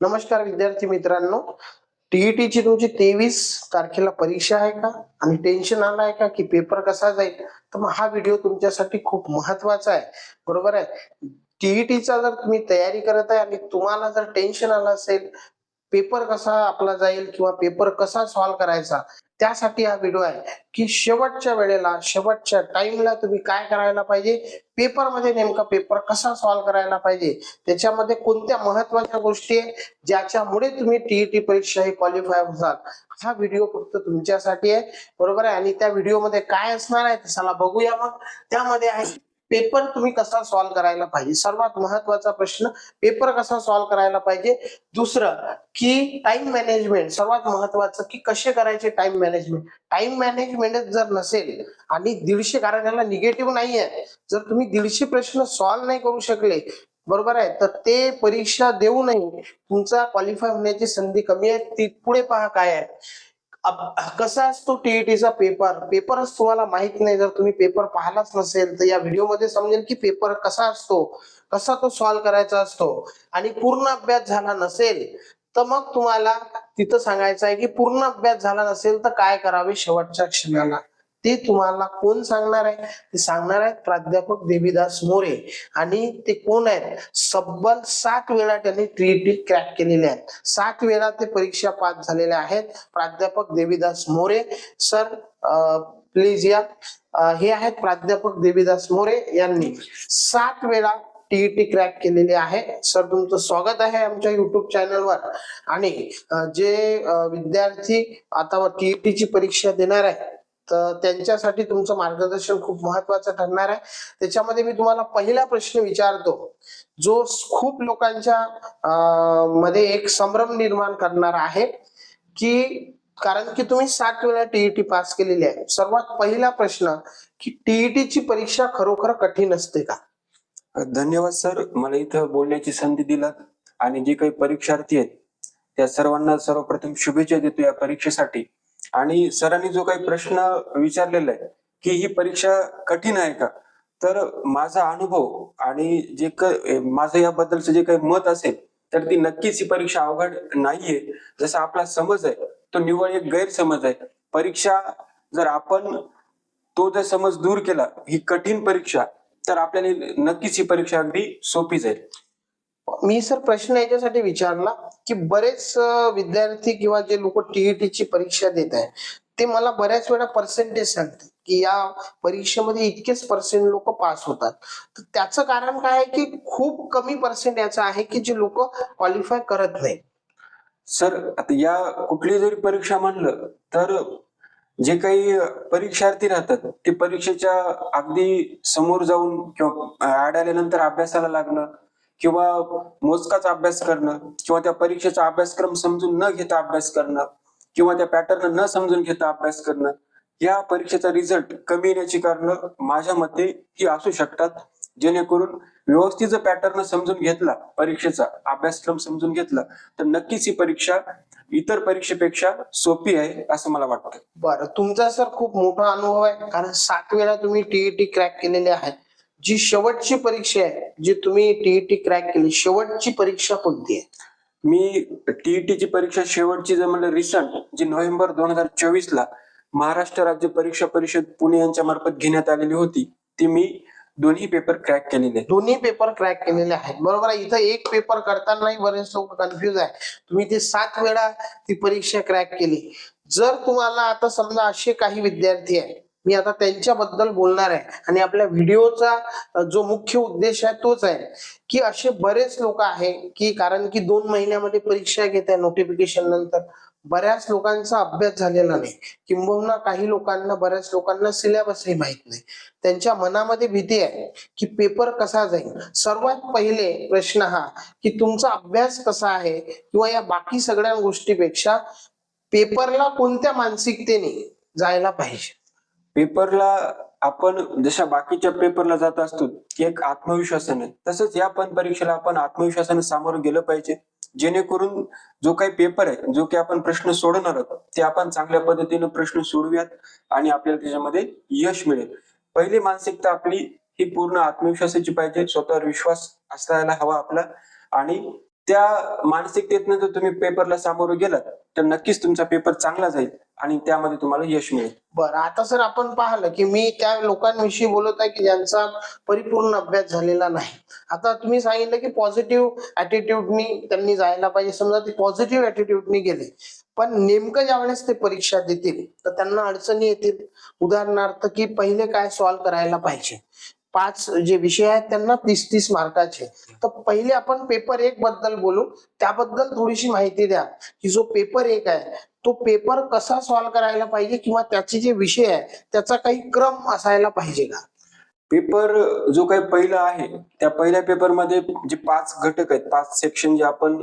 नमस्कार विद्यार्थी मित्रांनो. टीईटी ची तुमची तेवीस तारखेला परीक्षा आहे का? आणि टेन्शन आलं आहे का? की पेपर कसा जाईल? तर मग हा व्हिडिओ तुमच्यासाठी खूप महत्त्वाचा आहे. बरोबर आहे? टीईटीचा जर तुम्ही तयारी करत आहे आणि तुम्हाला जर टेन्शन आलं असेल पेपर कसा आपला जाईल किंवा पेपर कसा सॉल्व्ह करायचा त्यासाठी हा व्हिडिओ आहे की शेवटच्या वेळेला शेवटच्या टाइमला तुम्ही काय करायला पाहिजे? पेपरमध्ये नेमका पेपर कसा सॉल्व्ह करायला पाहिजे? त्याच्यामध्ये कोणत्या महत्त्वाच्या गोष्टी आहे ज्याच्यामुळे तुम्ही टीईटी परीक्षा ही क्वालिफाय होतात? हा व्हिडिओ फक्त तुमच्यासाठी आहे. बरोबर आहे? आणि त्या व्हिडिओमध्ये काय असणार आहे ते बघूया मग. त्यामध्ये आहे पेपर तुम्ही कसा सॉल्व्ह करायला पाहिजे? सर्वात महत्त्वाचा प्रश्न पेपर कसा सॉल्व्ह करायला पाहिजे? दुसरं की टाइम मॅनेजमेंट सर्वात महत्वाचं की कसे करायचे टाइम मॅनेजमेंट टाइम मॅनेजमेंट जर नसेल आणि दीडशे कारण याला निगेटिव्ह नाही आहे जर तुम्ही दीडशे प्रश्न सॉल्व्ह नाही करू शकले बरोबर आहे? तर ते परीक्षा देऊ नये. तुमचा क्वालिफाय होण्याची संधी कमी आहे. ती पुढे पहा काय आहे. कसा असतो टीईटीचा पेपर पेपरच तुम्हाला माहीत नाही जर तुम्ही पेपर पाहिलाच नसेल तर या व्हिडिओमध्ये समजेल की पेपर कसा असतो कसा तो सॉल्व्ह करायचा असतो आणि पूर्ण अभ्यास झाला नसेल तर मग तुम्हाला तिथं सांगायचं आहे की पूर्ण अभ्यास झाला नसेल तर काय करावे शेवटच्या क्षणाला? ते तुम्हाला कोण सांगणार आहे? ते सांगणार आहेत प्राध्यापक देवीदास मोरे. आणि ते कोण आहेत? सब्बल सात वेळा त्यांनी टीईटी क्रॅक केलेले आहेत. सात वेळा ते परीक्षा पास झालेले आहेत प्राध्यापक देवीदास मोरे. सर प्लीज या. हे आहेत प्राध्यापक देवीदास मोरे यांनी सात वेळा टीईटी क्रॅक केलेली आहे. सर तुमचं स्वागत आहे आमच्या युट्यूब चॅनलवर आणि जे विद्यार्थी आता टीईटी ची परीक्षा देणार आहे तर त्यांच्यासाठी तुमचं मार्गदर्शन खूप महत्वाचं ठरणार आहे. त्याच्यामध्ये मी तुम्हाला पहिला प्रश्न विचारतो. जो खूप लोकांच्या मध्ये एक संभ्रम निर्माण करणार आहे की कारण की तुम्ही सात वेळा टीईटी पास केलेली आहे. सर्वात पहिला प्रश्न की टीईटीची परीक्षा खरोखर कठीण असते का? धन्यवाद सर. मला इथं बोलण्याची संधी दिला आणि जे काही परीक्षार्थी आहेत त्या सर्वांना सर्वप्रथम शुभेच्छा देतो या परीक्षेसाठी. आणि सरांनी जो काही प्रश्न विचारलेला आहे की ही परीक्षा कठीण आहे का? तर माझा अनुभव आणि जे क- माझं याबद्दलचं जे काही मत असेल तर ती नक्कीच ही परीक्षा अवघड नाहीये. जसा आपला समज आहे तो निव्वळ एक गैरसमज आहे. परीक्षा जर आपण तो जर समज दूर केला ही कठीण परीक्षा तर आपल्याला नक्कीच ही परीक्षा अगदी सोपी जाईल. मी सर प्रश्न याच्यासाठी विचारला की बरेच विद्यार्थी किंवा जे लोक टीईटी ची परीक्षा देत आहे ते मला बऱ्याच वेळा पर्सेंटेज सांगतात की या परीक्षेमध्ये इतकेच पर्सेंट लोक पास होतात. तर त्याचं कारण काय आहे की खूप कमी पर्सेंट याचं आहे की जे लोक क्वालिफाय करत नाही. सर आता या कुठली जरी परीक्षा म्हणलं तर जे काही परीक्षार्थी राहतात ते परीक्षेच्या अगदी समोर जाऊन किंवा आड आल्यानंतर अभ्यासाला लागणं किंवा मोजकाचा अभ्यास करणं किंवा त्या परीक्षेचा अभ्यासक्रम समजून न घेता अभ्यास करणं किंवा त्या पॅटर्न न समजून घेता अभ्यास करणं या परीक्षेचा रिझल्ट कमी येण्याची कारणं माझ्या मते ही असू शकतात. जेणेकरून व्यवस्थित जर पॅटर्न समजून घेतला परीक्षेचा अभ्यासक्रम समजून घेतला तर नक्कीच ही परीक्षा इतर परीक्षेपेक्षा सोपी आहे असं मला वाटतं. बरं तुमचा सर खूप मोठा अनुभव आहे कारण सात वेळा तुम्ही टीईटी क्रॅक केलेले आहे. जी शेवटची परीक्षा आहे जी तुम्ही टीईटी क्रॅक केली शेवटची परीक्षा कोणती आहे? मी टीईटीची परीक्षा शेवटची जर म्हणलं रिसंट जी नोव्हेंबर दोन हजार चोवीस ला महाराष्ट्र राज्य परीक्षा परिषद पुणे यांच्या मार्फत घेण्यात आलेली होती ती मी दोन्ही पेपर क्रॅक केलेले. आहेत. दोन्ही पेपर क्रॅक केलेले आहेत. बरोबर आहे इथं एक पेपर करतानाही बरेच लोक कन्फ्युज आहे तुम्ही ते सात वेळा ती परीक्षा क्रॅक केली. जर तुम्हाला आता समजा असे काही विद्यार्थी आहे मी आता त्यांच्याबद्दल बोलणार आहे. आणि आपल्या व्हिडिओचा जो मुख्य उद्देश आहे तोच आहे की असे बरेच लोक आहे की कारण की दोन महिन्यामध्ये परीक्षा घेत आहे नोटिफिकेशन नंतर. बऱ्याच लोकांचा अभ्यास झालेला नाही. किंबहुना काही लोकांना बऱ्याच लोकांना सिलेबसही माहीत नाही. त्यांच्या मनामध्ये भीती आहे की पेपर कसा जाईल? सर्वात पहिले प्रश्न हा की तुमचा अभ्यास कसा आहे? किंवा या बाकी सगळ्या गोष्टीपेक्षा पेपरला कोणत्या मानसिकतेने जायला पाहिजे? पेपरला आपण जशा बाकीच्या पेपरला जात असतो की एक आत्मविश्वासाने. तसंच या पण परीक्षेला आपण आत्मविश्वासाने सामोरं गेलं पाहिजे. जेणेकरून जो काही पेपर आहे जो काही आपण प्रश्न सोडवणार आहोत ते आपण चांगल्या पद्धतीने प्रश्न सोडूयात आणि आपल्याला त्याच्यामध्ये यश मिळेल. पहिली मानसिकता आपली ही पूर्ण आत्मविश्वासाची पाहिजे. स्वतःवर विश्वास असायला हवा आपला. आणि त्या मानसिकतेतनं जर तुम्ही पेपरला सामोरं गेलात तर नक्कीच तुमचा पेपर चांगला जाईल आणि त्यामध्ये तुम्हाला यश मिळेल. बरं आता सर आपण पाहिलं की मी त्या लोकांविषयी बोलत आहे की ज्यांचा परिपूर्ण अभ्यास झालेला नाही. आता तुम्ही सांगितलं की पॉझिटिव्ह ऍटिट्यूडनी त्यांनी जायला पाहिजे. समजा ते पॉझिटिव्ह ऍटिट्यूडनी गेले. पण नेमकं ज्यावेळेस ते परीक्षा देतील तर त्यांना अडचणी येतील. उदाहरणार्थ की पहिले काय सॉल्व्ह करायला पाहिजे? पाच जे विषय आहेत त्यांना तीस तीस मार्काचे. तर पहिले आपण पेपर एक बद्दल बोलू. त्याबद्दल थोडीशी माहिती द्या की जो पेपर एक आहे तो पेपर कसा सॉल्व्ह करायला पाहिजे किंवा त्याचे जे विषय आहे त्याचा काही क्रम असायला पाहिजे का? पेपर जो काही पहिला आहे त्या पहिल्या पेपरमध्ये जे पाच घटक आहेत पाच सेक्शन जे आपण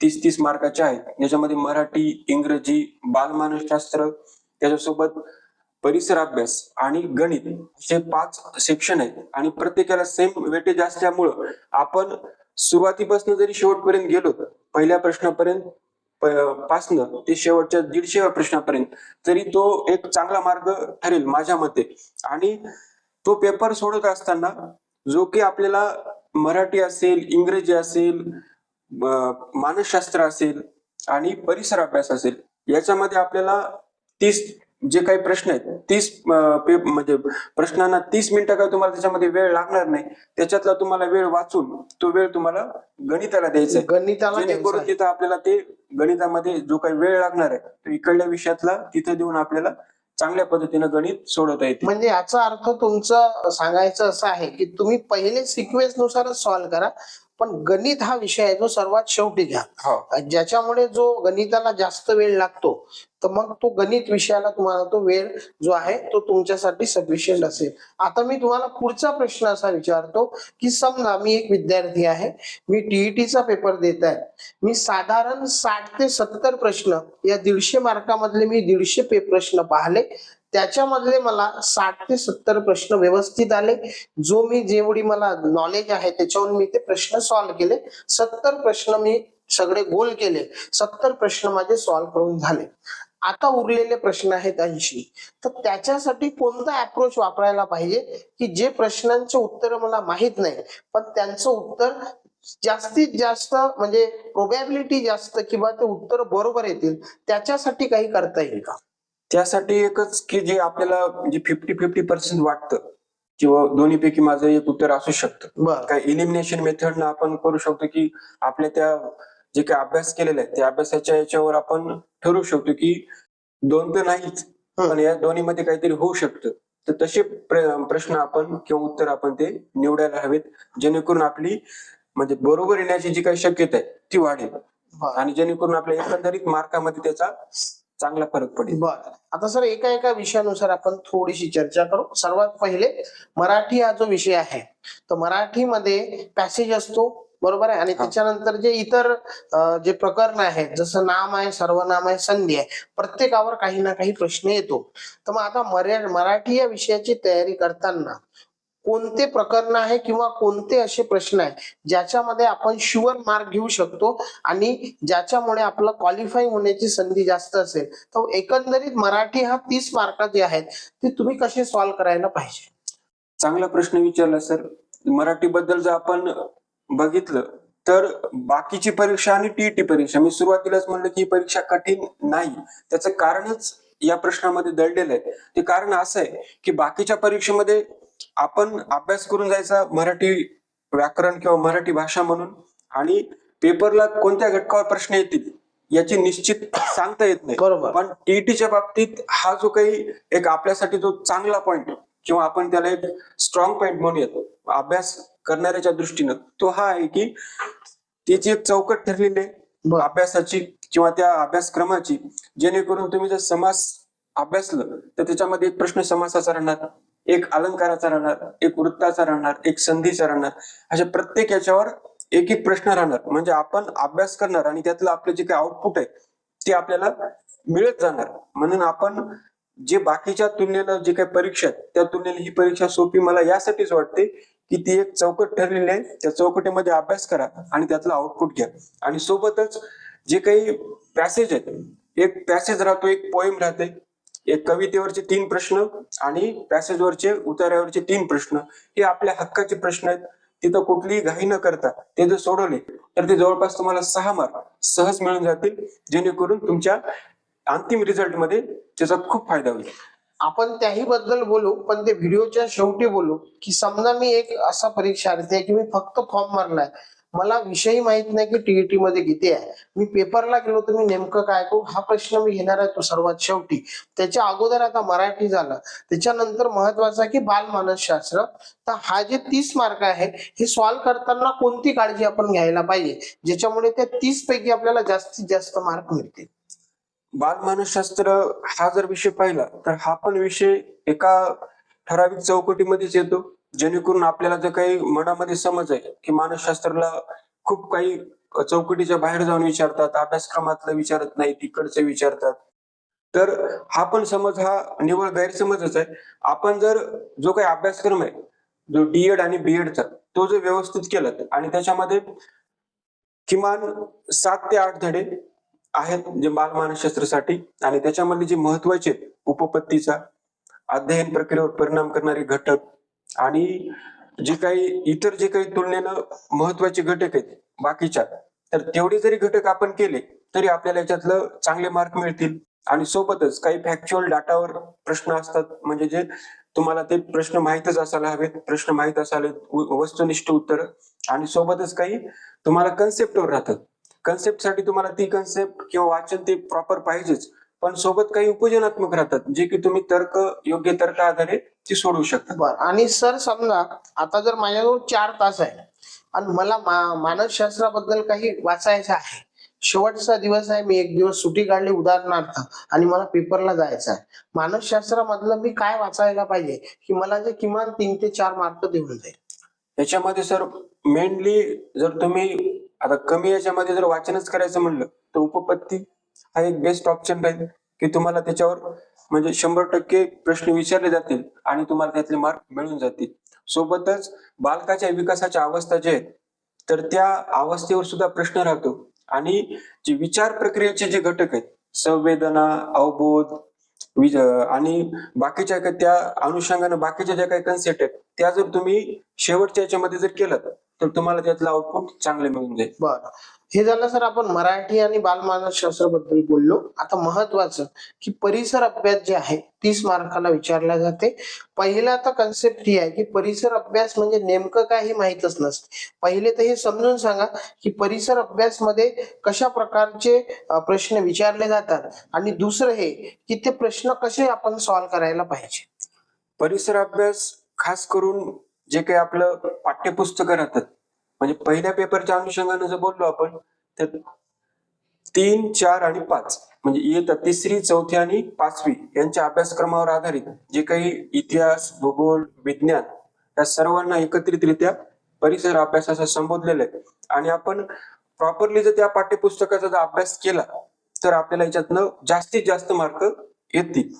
तीस तीस मार्काचे आहेत याच्यामध्ये मराठी इंग्रजी बालमानसशास्त्र त्याच्यासोबत परिसर अभ्यास आणि गणित असे पाच सेक्शन आहेत. आणि प्रत्येकाला सेम वेटेज असल्यामुळं आपण सुरुवातीपासून जरी शेवटपर्यंत गेलो पहिल्या प्रश्नापर्यंत प- पासनं ते शेवटच्या दीडशेव्या प्रश्नापर्यंत तरी तो एक चांगला मार्ग ठरेल माझ्या मते. आणि तो पेपर सोडत असताना जो की आपल्याला मराठी असेल इंग्रजी असेल मानसशास्त्र असेल आणि परिसर अभ्यास असेल याच्यामध्ये आपल्याला तीस जे काही प्रश्न आहेत तीस म्हणजे प्रश्नांना तीस मिनिटं काय तुम्हाला त्याच्यामध्ये वेळ लागणार नाही त्याच्यातला तुम्हाला वेळ वाचून तो वेळ तुम्हाला गणिताला द्यायचा गणिताला जेणेकरून. तिथं आपल्याला ते गणितामध्ये जो काही वेळ लागणार आहे तो इकडल्या विषयातला तिथं देऊन आपल्याला चांगल्या पद्धतीनं गणित सोडवता येते. म्हणजे याचा अर्थ तुमचं सांगायचं असं आहे की तुम्ही पहिले सिक्वेन्स नुसारच सॉल्व्ह करा. पण गणित हा विषय आहे जो सर्वात शेवटी घ्या. हो. ज्याच्यामुळे जो गणिताला जास्त वेळ लागतो तर मग तो गणित विषयाला तुम्हाला तो वेळ जो आहे तो तुमच्यासाठी सफिशियंट असेल. आता मी तुम्हाला पुढचा प्रश्न असा विचारतो की समजा मी एक विद्यार्थी आहे मी टीईटीचा पेपर देत आहे. मी साधारण साठ ते सत्तर प्रश्न या दीडशे मार्कामधले मी दीडशे पे प्रश्न पाहिले. त्याच्यामधले मला साठ ते सत्तर प्रश्न व्यवस्थित आले. जो मी जेवढी मला नॉलेज आहे त्याच्यावरून मी ते प्रश्न सॉल्व्ह केले. सत्तर प्रश्न मी सगळे गोल केले. सत्तर प्रश्न माझे सॉल्व्ह करून झाले. आता उरलेले प्रश्न आहेत ऐंशी. तर त्याच्यासाठी कोणता अप्रोच वापरायला पाहिजे? की जे प्रश्नांचे उत्तर मला माहीत नाही पण त्यांचं उत्तर जास्तीत जास्त म्हणजे प्रोबॅबिलिटी जास्त किंवा ते उत्तर बरोबर येतील त्याच्यासाठी काही करता येईल का? त्यासाठी एकच की जे आपल्याला जे फिफ्टी फिफ्टी पर्सेंट वाटतं किंवा दोन्हीपैकी माझं एक उत्तर असू शकतं. काय इलिमिनेशन मेथडनं आपण करू शकतो की आपल्या त्या जे काही अभ्यास केलेला आहे त्या अभ्यासाच्या याच्यावर आपण ठरवू शकतो की दोन तर नाहीच पण या दोन्हीमध्ये काहीतरी होऊ शकतं. तर तसे प्र- प्रश्न आपण किंवा उत्तर आपण ते निवडायला हवेत जेणेकरून आपली म्हणजे बरोबर येण्याची जी काही शक्यता आहे ती वाढेल. आणि जेणेकरून आपल्या एकंदरीत मार्कामध्ये त्याचा चांगला फरक पडेल. बर. आता सर एका एका विषयानुसार आपण थोडीशी चर्चा करू. सर्वात पहिले मराठी हा जो विषय आहे तर मराठीमध्ये पॅसेज असतो बरोबर आहे? आणि. त्याच्यानंतर जे इतर जे प्रकरण आहेत जसं नाम आहे सर्वनाम आहे संधी आहे प्रत्येकावर काही ना काही प्रश्न येतो. तर मग आता मर्या मराठी या विषयाची तयारी करताना कोणते प्रकरण आहे किंवा कोणते असे प्रश्न आहे ज्याच्यामध्ये आपण शुअर मार्क घेऊ शकतो आणि ज्याच्यामुळे आपलं क्वालिफाई होण्याची संधी जास्त असेल तर एकंदरीत मराठी हा तीस मार्काचे आहेत ते तुम्ही कसे सॉल्व्ह करायला पाहिजे? चांगला प्रश्न विचारला सर मराठी बद्दल जर आपण बघितलं तर बाकीची परीक्षा आणि टीईटी परीक्षा मी सुरुवातीलाच म्हणलं की ही परीक्षा कठीण नाही. त्याचं कारणच या प्रश्नामध्ये दडलेलं आहे. ते कारण असं आहे की बाकीच्या परीक्षेमध्ये आपण अभ्यास करून जायचा मराठी व्याकरण किंवा मराठी भाषा म्हणून आणि पेपरला कोणत्या घटकावर प्रश्न येतील याची निश्चित सांगता येत नाही. बरोबर. पण टीईटीच्या बाबतीत हा जो काही एक आपल्यासाठी जो चांगला पॉइंट किंवा आपण त्याला एक स्ट्रॉंग पॉइंट म्हणूयात अभ्यास करणाऱ्याच्या दृष्टीनं तो हा आहे की त्याची एक चौकट ठरलेली आहे. अभ्यासाची किंवा त्या अभ्यासक्रमाची जेणेकरून तुम्ही जर समास अभ्यासलं तर त्याच्यामध्ये एक प्रश्न समासाचा राहणार एक अलंकाराचा राहणार एक वृत्ताचा राहणार एक संधीचा राहणार. अशा प्रत्येक याच्यावर एक एक प्रश्न राहणार. म्हणजे आपण अभ्यास करणार आणि त्यातलं आपलं जे काही आउटपुट आहे ते आपल्याला मिळत जाणार. म्हणून आपण जे बाकीच्या तुलनेनं जे काही परीक्षा आहेत त्या तुलनेने ही परीक्षा सोपी मला यासाठीच वाटते की ती एक चौकट ठरलेली आहे. त्या चौकटीमध्ये अभ्यास करा आणि त्यातला आउटपुट घ्या. आणि सोबतच जे काही पॅसेज आहेत एक पॅसेज राहतो एक पोएम राहते एक कवितेवरचे तीन प्रश्न आणि पॅसेजवरचे उतार्यावरचे तीन प्रश्न. हे आपल्या हक्काचे प्रश्न आहेत. तिथं कुठलीही घाई न करता ते जर सोडवले तर ते जवळपास तुम्हाला सहा मार्क सहज मिळून जातील. जेणेकरून तुमच्या अंतिम रिझल्टमध्ये त्याचा खूप फायदा होईल. आपण त्याही बद्दल बोलू पण ते व्हिडिओच्या शेवटी बोलू की समजा मी एक असा परीक्षार्थी आहे की मी फक्त फॉर्म भरलाय. मला विषय माहीत नाही की टीईटी मध्ये किती आहे. मी पेपरला गेलो तर मी नेमकं काय करू? हा प्रश्न मी घेणार आहे तो सर्वात शेवटी. त्याच्या अगोदर आता मराठी झालं. त्याच्यानंतर महत्त्वाचा की बालमानसशास्त्र तर हा जे तीस मार्क आहे हे सॉल्व्ह करताना कोणती काळजी आपण घ्यायला पाहिजे? ज्याच्यामुळे त्या तीस पैकी आपल्याला जास्तीत जास्त मार्क मिळतील. बालमानसशास्त्र हा जर विषय पाहिला तर हा पण विषय एका ठराविक चौकटीमध्येच येतो. जेणेकरून आपल्याला जर काही मनामध्ये समज आहे की मानसशास्त्राला खूप काही चौकटीच्या बाहेर जाऊन विचारतात अभ्यासक्रमातलं विचारत नाही तिकडचं विचारतात. तर हा पण समज हा निवळ गैरसमजच आहे. आपण जर जो काही अभ्यासक्रम आहे जो डीएड आणि बीएडचा तो जर व्यवस्थित केला आणि त्याच्यामध्ये किमान सात ते आठ धडे आहेत जे बालमानसशास्त्रासाठी आणि त्याच्यामध्ये जे महत्त्वाचे आहेत, उपपत्तीचा अध्ययन प्रक्रियेवर परिणाम करणारे घटक आणि जे काही इतर जे काही तुलनेनं महत्त्वाचे घटक आहेत बाकीच्या तर तेवढे जरी घटक आपण केले तरी आपल्याला याच्यातलं चांगले मार्क मिळतील. आणि सोबतच काही फॅक्च्युअल डाटावर प्रश्न असतात म्हणजे जे तुम्हाला ते प्रश्न माहीतच असायला हवेत प्रश्न माहीत असायला वस्तुनिष्ठ उत्तर. आणि सोबतच काही तुम्हाला कन्सेप्टवर राहतात. कन्सेप्टसाठी तुम्हाला ती कन्सेप्ट किंवा वाचन ते प्रॉपर पाहिजेच. पण सोबत काही उपयोजनात्मक राहतात जे की तुम्ही तर्क योग्य तर्क आधारे ती सोडवू शकता. बर आणि सर समजा आता जर माझ्याजवळ चार तास आहे आणि मला मा- मानसशास्त्राबद्दल काही वाचायचं आहे. शेवटचा दिवस आहे मी एक दिवस सुट्टी काढली उदाहरणार्थ आणि मला पेपरला जायचं आहे. मानसशास्त्रामधलं मी काय वाचायला पाहिजे की मला जे किमान तीन ते चार मार्क देऊन जाईल? याच्यामध्ये सर मेनली जर तुम्ही आता कमी याच्यामध्ये जर वाचनच करायचं म्हणलं तर उपपत्ती हा एक बेस्ट ऑप्शन राहील की तुम्हाला त्याच्यावर म्हणजे शंभर टक्के प्रश्न विचारले जातील आणि तुम्हाला त्यातले मार्क मिळून जातील. सोबतच बालकाच्या विकासाच्या अवस्था जे आहेत तर त्या अवस्थेवर सुद्धा प्रश्न राहतो. आणि जे विचार प्रक्रियेचे जे घटक आहेत संवेदना अवबोध विज- आणि बाकीच्या त्या अनुषंगानं बाकीच्या ज्या काही कन्सेप्ट आहेत त्या जर तुम्ही शेवटच्या याच्यामध्ये जर केलं तर तुम्हाला त्यातलं आउटपुट चांगले मिळून जाईल. बरं. हे झालं सर आपण मराठी आणि बालमानसशास्त्रबद्दल बोललो. आता महत्वाचं की परिसर अभ्यास जे आहे तीस मार्काला विचारला जाते. पहिला आता कन्सेप्ट ही आहे की परिसर अभ्यास म्हणजे नेमकं काय हे माहीतच नसते. पहिले तर हे समजून सांगा की परिसर अभ्यास मध्ये कशा प्रकारचे प्रश्न विचारले जातात आणि दुसरं हे की ते प्रश्न कसे आपण सॉल्व्ह करायला पाहिजे. परिसर अभ्यास खास करून जे काही आपलं पाठ्यपुस्तकं राहतात म्हणजे पहिल्या पेपरच्या अनुषंगाने जर बोललो आपण तर तीन चार आणि पाच. म्हणजे इयत्ता तिसरी चौथी आणि पाचवी यांच्या अभ्यासक्रमावर आधारित जे काही इतिहास भूगोल विज्ञान या सर्वांना एकत्रितरित्या परिसर अभ्यास असं संबोधलेलं आहे आणि आपण प्रॉपरली जर त्या पाठ्यपुस्तकाचा जर अभ्यास केला तर आपल्याला याच्यातनं जास्तीत जास्त मार्क येतील.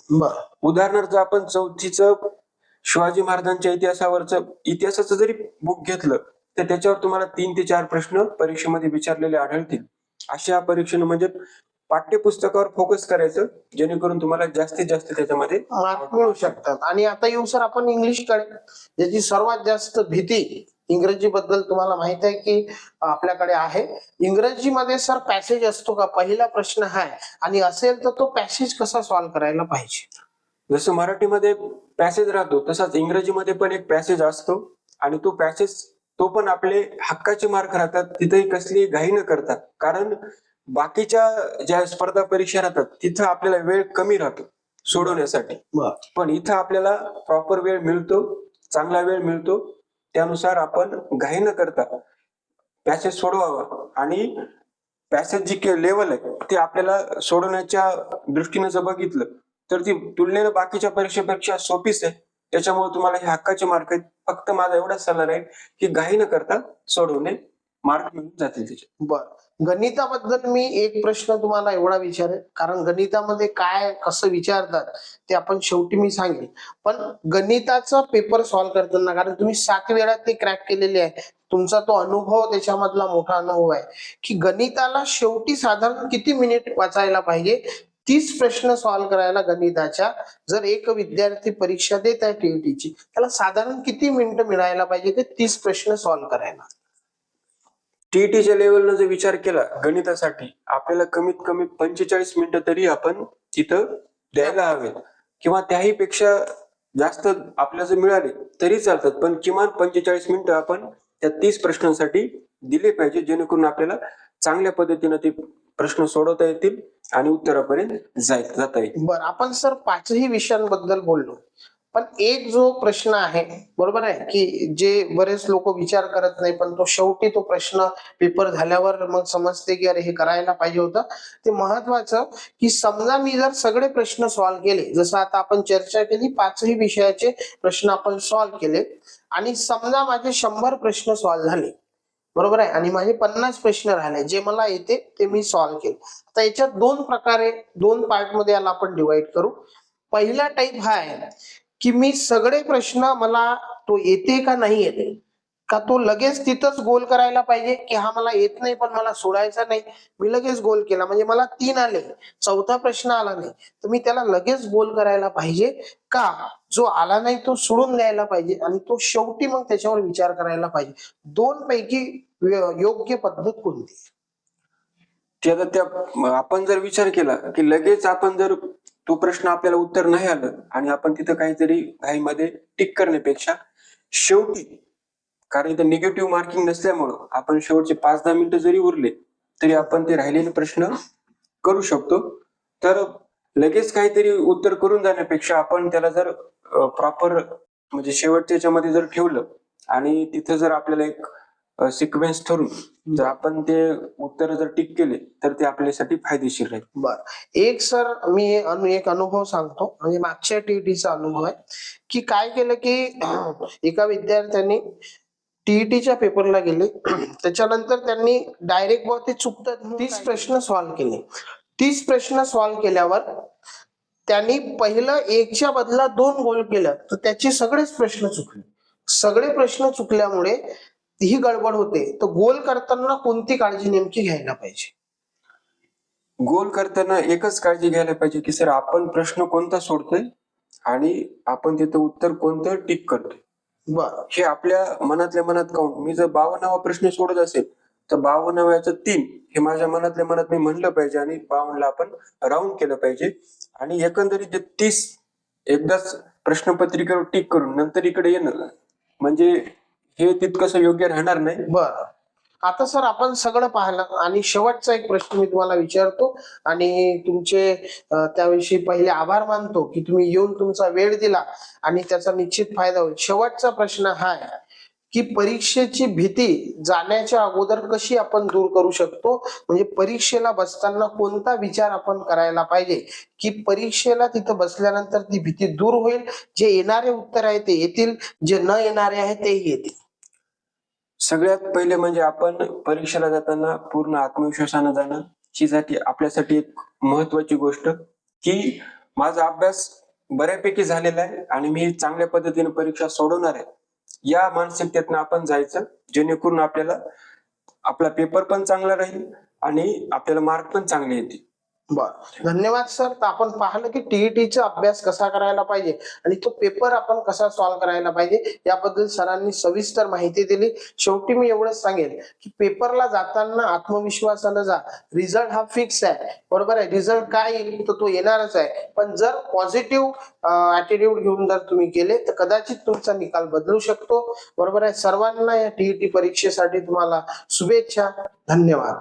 उदाहरणार्थ आपण चौथीचं शिवाजी महाराजांच्या इतिहासावरचं इतिहासाचं जरी बुक घेतलं तर त्याच्यावर तुम्हाला तीन ते चार प्रश्न परीक्षेमध्ये विचारलेले आढळतील. अशा परीक्षेनं म्हणजे पाठ्यपुस्तकावर फोकस करायचं जेणेकरून तुम्हाला जास्तीत जास्त त्याच्यामध्ये मार्क मिळू शकतात. आणि आता येऊ सर आपण इंग्लिशकडे. ज्याची सर्वात जास्त भीती इंग्रजी बद्दल तुम्हाला माहीत आहे की आपल्याकडे आहे. इंग्रजीमध्ये सर पॅसेज असतो का? पहिला प्रश्न हा आहे. आणि असेल तर तो पॅसेज कसा सॉल्व्ह करायला पाहिजे? जसं मराठीमध्ये पॅसेज राहतो तसाच इंग्रजीमध्ये पण एक पॅसेज असतो. आणि तो पॅसेज तो पण आपले हक्काचे मार्क राहतात तिथेही कसली घाई न करता. कारण बाकीच्या ज्या स्पर्धा परीक्षा राहतात तिथं आपल्याला वेळ कमी राहतो सोडवण्यासाठी. पण इथं आपल्याला प्रॉपर वेळ मिळतो चांगला वेळ मिळतो त्यानुसार आपण घाई न करता पॅसेज सोडवावा. आणि पॅसेज जी लेवल आहे ते आपल्याला सोडवण्याच्या दृष्टीने जर बघितलं तर ती तुलनेनं बाकीच्या परीक्षेपेक्षा सोपीच आहे. त्याच्यामुळे तुम्हाला हे हक्काचे मार्क आहेत. फक्त माझा एवढाच सल्ला राहील की घाई न करता सोडवणे मार्क मिळून जातील त्याचे. बर. गणिताबद्दल मी एक प्रश्न तुम्हाला एवढा विचारेल. कारण गणितामध्ये काय कसं विचारतात ते आपण शेवटी मी सांगेल पण गणिताचा पेपर सॉल्व्ह करताना कारण तुम्ही सात वेळा ते क्रॅक केलेले आहे तुमचा तो अनुभव त्याच्यामधला मोठा अनुभव आहे. की गणिताला शेवटी साधारण किती मिनिट वाचायला पाहिजे? तीस प्रश्न सॉल्व्ह करायला गणिताच्या. जर एक विद्यार्थी परीक्षा देत आहे टीईटीची त्याला साधारण किती मिनिटं मिळायला पाहिजे ते तीस प्रश्न सॉल्व्ह करायला. टीईटीच्या लेवलनं जर विचार केला गणितासाठी आपल्याला कमीत कमी पंचेचाळीस मिनिटं तरी आपण तिथं द्यायला हवेत. किंवा त्याही पेक्षा जास्त आपल्याला जर मिळाले तरी चालतात. पण किमान पंचेचाळीस मिनिटं आपण त्या तीस प्रश्नांसाठी दिले पाहिजे जेणेकरून आपल्याला चांगल्या पद्धतीनं ते प्रश्न सोडवता येतील आणि उत्तरापर्यंत जाय जाता येईल. बर आपण सर पाचही विषयांबद्दल बोललो. पण एक जो प्रश्न आहे बरोबर आहे? की जे बरेच लोक विचार करत नाही पण तो शेवटी तो प्रश्न पेपर झाल्यावर मग समजते की अरे हे करायला पाहिजे होतं. ते महत्वाचं की समजा मी जर सगळे प्रश्न सॉल्व्ह केले जसं आता आपण चर्चा केली पाचही विषयाचे प्रश्न आपण सॉल्व्ह केले आणि समजा माझे शंभर प्रश्न सॉल्व्ह झाले बरोबर आहे? आणि माझे पन्नास प्रश्न राहिले. जे मला येते ते मी सॉल्व्ह केले. आता याच्यात दोन प्रकारे दोन पार्टमध्ये याला आपण डिवाइड करू. पहिला टाईप हा आहे की मी सगळे प्रश्न मला तो येते का नाही येते? का तो लगेच तिथंच गोल करायला पाहिजे? की हा मला येत नाही पण मला सोडायचा नाही? मी लगेच गोल केला. म्हणजे मला तीन आले. चौथा प्रश्न आला नाही. तर मी त्याला लगेच गोल करायला पाहिजे का? जो आला नाही तो सोडून द्यायला पाहिजे. आणि तो शेवटी मग त्याच्यावर विचार करायला पाहिजे. दोन पैकी योग्य पद्धत कोणती? ते आता त्या आपण जर विचार केला की लगेच आपण जर तो प्रश्न आपल्याला उत्तर नाही आलं आणि आपण तिथं काहीतरी घाईमध्ये टिक करण्यापेक्षा शेवटी कारण इथं निगेटिव्ह मार्किंग नसल्यामुळं आपण शेवटचे पाच दहा मिनिटं जरी उरले तरी आपण ते राहिलेले प्रश्न करू शकतो. तर लगेच काहीतरी उत्तर करून जाण्यापेक्षा आपण त्याला जर प्रॉपर म्हणजे शेवटच्या याच्यामध्ये जर ठेवलं आणि तिथं जर आपल्याला एक सिक्वेन्स ठरून जर आपण ते उत्तर जर टिक केले तर ते आपल्यासाठी फायदेशीर राहील. बर. एक सर मी अनु एक अनुभव सांगतो. म्हणजे मागच्या टीईटीचा अनुभव आहे. की काय केलं की एका विद्यार्थ्याने टीईटीच्या पेपरला गेले. त्याच्यानंतर त्यांनी डायरेक्ट बुवा ते चुकतात. तीस प्रश्न सॉल्व्ह केले. तीस प्रश्न सॉल्व्ह केल्यावर त्यांनी पहिलं एकच्या बदला दोन गोल केलं. तर त्याचे सगळेच प्रश्न चुकले. सगळे प्रश्न चुकल्यामुळे ही गडबड होते तर गोल करताना कोणती काळजी नेमकी घ्यायला पाहिजे? गोल करताना एकच काळजी घ्यायला पाहिजे की सर आपण प्रश्न कोणता सोडतोय आणि आपण तिथं उत्तर कोणतं टिक करतोय? बर. हे आपल्या मनातल्या मनात काउंट मी जर बावन्नावा प्रश्न सोडत असेल तर बावन्नाव्याचं तीन हे माझ्या मनातल्या मनात मी म्हणलं पाहिजे आणि बावन्नला आपण राऊंड केलं पाहिजे. आणि एकंदरीत जे तीस एकदाच प्रश्नपत्रिकेवर टिक करून नंतर इकडे येणं म्हणजे हे तितकस योग्य राहणार नाही. बर. आता सर आपण सगळं पाहिलं आणि शेवटचा एक प्रश्न मी तुम्हाला विचारतो आणि तुमचे त्याविषयी पहिले आभार मानतो की तुम्ही येऊन तुमचा वेळ दिला आणि त्याचा निश्चित फायदा होईल. शेवटचा प्रश्न हा आहे. की परीक्षेची भीती जाण्याच्या अगोदर कशी आपण दूर करू शकतो? म्हणजे परीक्षेला बसताना कोणता विचार आपण करायला पाहिजे? की परीक्षेला तिथं बसल्यानंतर ती भीती दूर होईल? जे येणारे उत्तर आहे ते येतील जे न येणारे आहे तेही येतील. सगळ्यात पहिले म्हणजे आपण परीक्षेला जाताना पूर्ण आत्मविश्वासानं जाणं हीसाठी आपल्यासाठी एक महत्वाची गोष्ट की माझा अभ्यास बऱ्यापैकी झालेला आहे आणि मी चांगल्या पद्धतीने परीक्षा सोडवणार आहे. या मानसिकतेतनं आपण जायचं जेणेकरून आपल्याला आपला पेपर पण चांगला राहील आणि आपल्याला मार्क पण चांगले येतील. बर. धन्यवाद सर. तर आपण पाहिलं की टीईटीचा अभ्यास कसा करायला पाहिजे आणि तो पेपर आपण कसा सॉल्व्ह करायला पाहिजे याबद्दल सरांनी सविस्तर माहिती दिली. शेवटी मी एवढंच सांगेल की पेपरला जाताना आत्मविश्वासानं जा. रिझल्ट हा फिक्स आहे. बरोबर आहे? रिझल्ट काय येईल तर तो येणारच आहे. पण जर पॉझिटिव्ह ऍटिट्यूड घेऊन जर तुम्ही गेले तर कदाचित तुमचा निकाल बदलू शकतो. बरोबर आहे? सर्वांना या टीईटी परीक्षेसाठी तुम्हाला शुभेच्छा. धन्यवाद.